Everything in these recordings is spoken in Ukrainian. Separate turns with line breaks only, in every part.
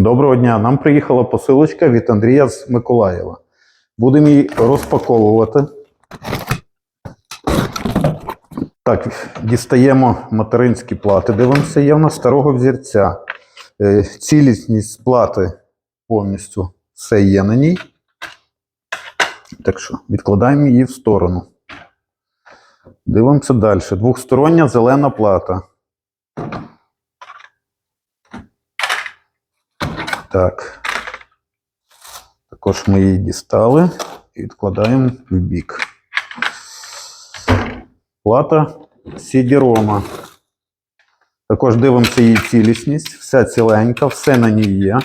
Доброго дня. Нам приїхала посилочка від Андрія з Миколаєва. Будемо її розпаковувати. Так, дістаємо материнські плати. Дивимося, є в нас старого взірця. Е, Цілісність плати повністю все є на ній. Так що відкладаємо її в сторону. Дивимося далі. Двохстороння зелена плата. Так. Також ми її дістали і відкладаємо в бік. Плата Сідірома. Також дивимося її цілісність. Вся ціленька, все на ній є.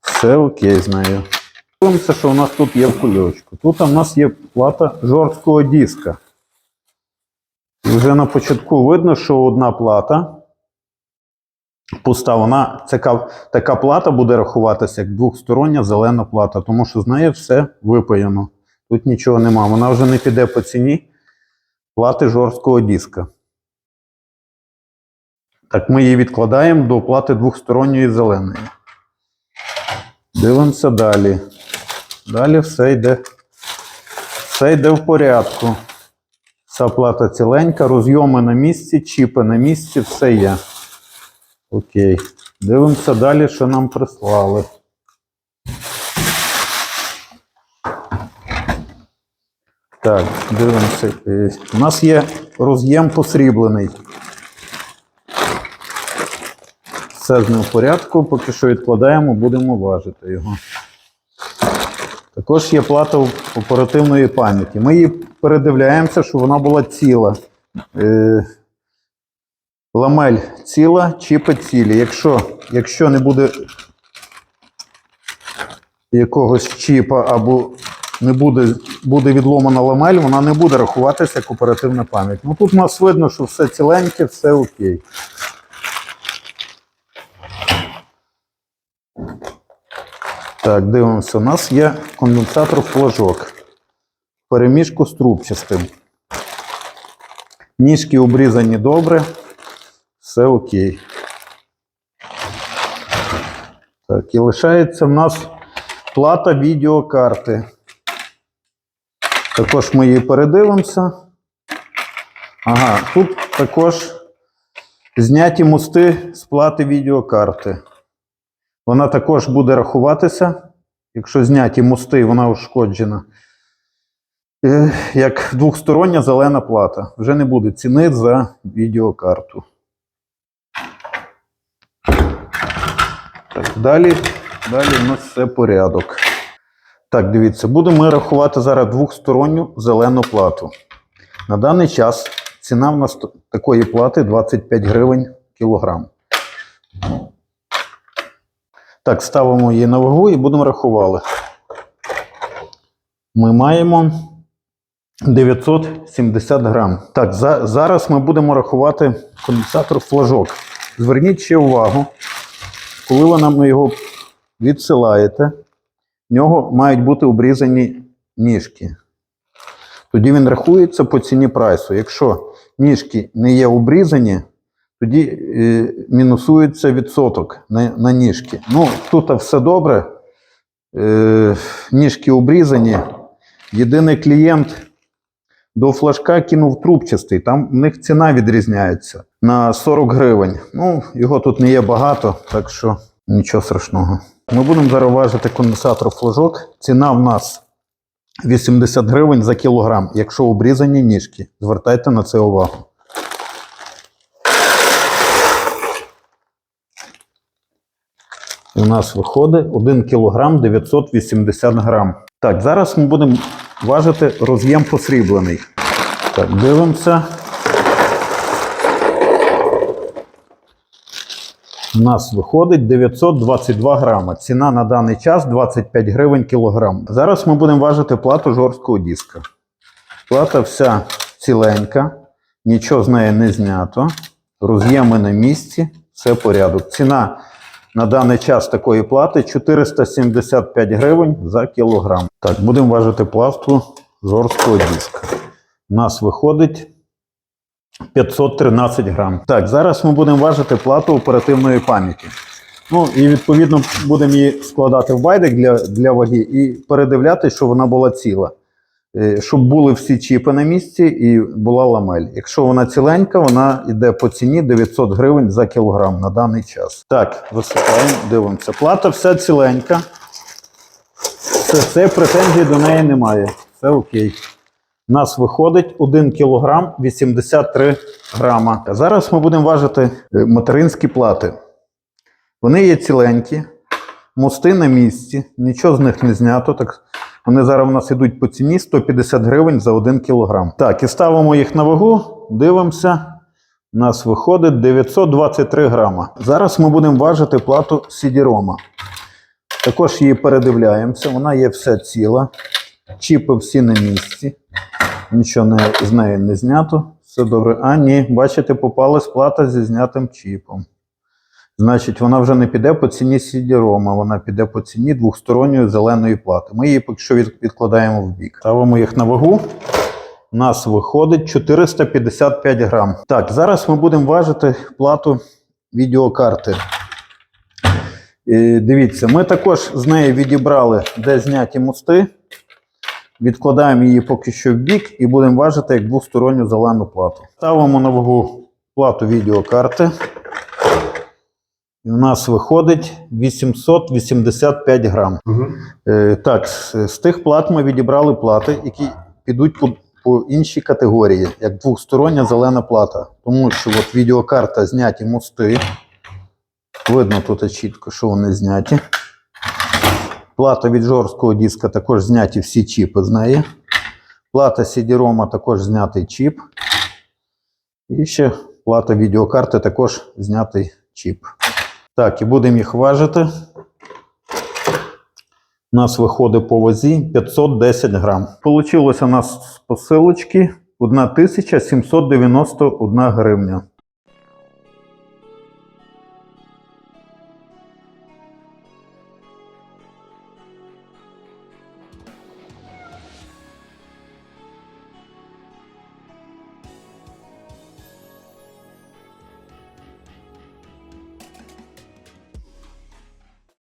Все окей з нею. Дивимося, що у нас тут є в кульочку. Тут у нас є плата жорсткого диска. І вже на початку видно, що одна плата пуста. Вона така, така плата буде рахуватися як двохстороння зелена плата, тому що з нею все випаяно. Тут нічого нема. Вона вже не піде по ціні плати жорсткого диска. Так, ми її відкладаємо до плати двохсторонньої зеленої. Дивимося далі. Далі все йде, все йде в порядку. Вся плата ціленька, розйоми на місці, чіпи на місці, все є. Окей. Дивимося далі, що нам прислали. Так, дивимося. Е, У нас є роз'єм посріблений. Все з ним в порядку, поки що відкладаємо, будемо важити його. Також є плата оперативної пам'яті. Ми її передивляємося, щоб вона була ціла. Ламель ціла, чіпи цілі. Якщо, якщо не буде якогось чіпа або не буде, буде відломана ламель, вона не буде рахуватися як оперативна пам'ять. Ну тут у нас видно, що все ціленьке, все окей. Так, дивимося. У нас є конденсатор флажок. Переміжку з трубчастим. Ніжки обрізані добре. Все окей. Так, і лишається в нас плата відеокарти. Також ми її передивимося. Ага, тут також зняті мости з плати відеокарти. Вона також буде рахуватися, якщо зняті мости, вона ушкоджена. Як двохстороння зелена плата. Вже не буде ціни за відеокарту. Так, далі, далі у нас все порядок. Так, дивіться, будемо ми рахувати зараз двохсторонню зелену плату. На даний час ціна в нас такої плати 25 гривень кілограм. Так, ставимо її на вагу і будемо рахувати. Ми маємо 970 грам. Так, за, зараз ми будемо рахувати конденсатор флажок. Зверніть ще увагу, коли ви нам його відсилаєте, в нього мають бути обрізані ніжки. Тоді він рахується по ціні прайсу. Якщо ніжки не є обрізані, тоді е, мінусується відсоток на, на ніжки. Ну, тут все добре. Е, ніжки обрізані. Єдиний клієнт до флажка кинув трубчастий. Там в них ціна відрізняється на 40 гривень. Ну, його тут не є багато, так що нічого страшного. Ми будемо зараз важити конденсатор флажок. Ціна в нас 80 гривень за кілограм, якщо обрізані ніжки. Звертайте на це увагу. У нас виходить 1 кг 980 грам. Так, зараз ми будемо важити роз'єм посріблений. Так, дивимося. У нас виходить 922 грама. Ціна на даний час 25 гривень кілограм. Зараз ми будемо важити плату жорсткого диска. Плата вся ціленька, нічого з неї не знято. Роз'єми на місці, все порядок. Ціна на даний час такої плати 475 гривень за кілограм. Так, будемо важити пласту жорсткого диска. У нас виходить 513 грам. Так, зараз ми будемо важити плату оперативної пам'яті. Ну і відповідно будемо її складати в байдик для, для ваги і передивлятися, щоб вона була ціла. Е, Щоб були всі чіпи на місці і була ламель. Якщо вона ціленька, вона йде по ціні 900 гривень за кілограм на даний час. Так, висипаємо, дивимося. Плата вся ціленька. Все, це претензій до неї немає. Все окей. У нас виходить 1 кг 83 грама. А зараз ми будемо важити е, материнські плати. Вони є ціленькі, мости на місці, нічого з них не знято. Так вони зараз у нас йдуть по ціні 150 гривень за 1 кг. Так, і ставимо їх на вагу, дивимося. У нас виходить 923 грама. Зараз ми будемо важити плату Сідірома. Також її передивляємося, вона є вся ціла. Чіпи всі на місці. Нічого не, з неї не знято. Все добре. А, ні, бачите, попалась плата зі знятим чіпом. Значить, вона вже не піде по ціні CD-ROM, вона піде по ціні двохсторонньої зеленої плати. Ми її поки що відкладаємо в бік. Ставимо їх на вагу. У нас виходить 455 грам. Так, зараз ми будемо важити плату відеокарти. Е, Дивіться, ми також з неї відібрали, де зняті мости. Відкладаємо її поки що в бік і будемо важити як двосторонню зелену плату. Ставимо на вагу плату відеокарти. І у нас виходить 885 грам.
Угу.
Е, так, з, з тих плат ми відібрали плати, які підуть по, по іншій категорії, як двостороння зелена плата. Тому що от відеокарта зняті мости. Видно тут чітко, що вони зняті. Плата від жорсткого диска також зняті всі чіпи з неї. Плата CD-ROM також знятий чіп. І ще плата відеокарти також знятий чіп. Так, і будемо їх важити. У нас виходить по вазі 510 грам. Получилося у нас з посилочки 1791 гривня.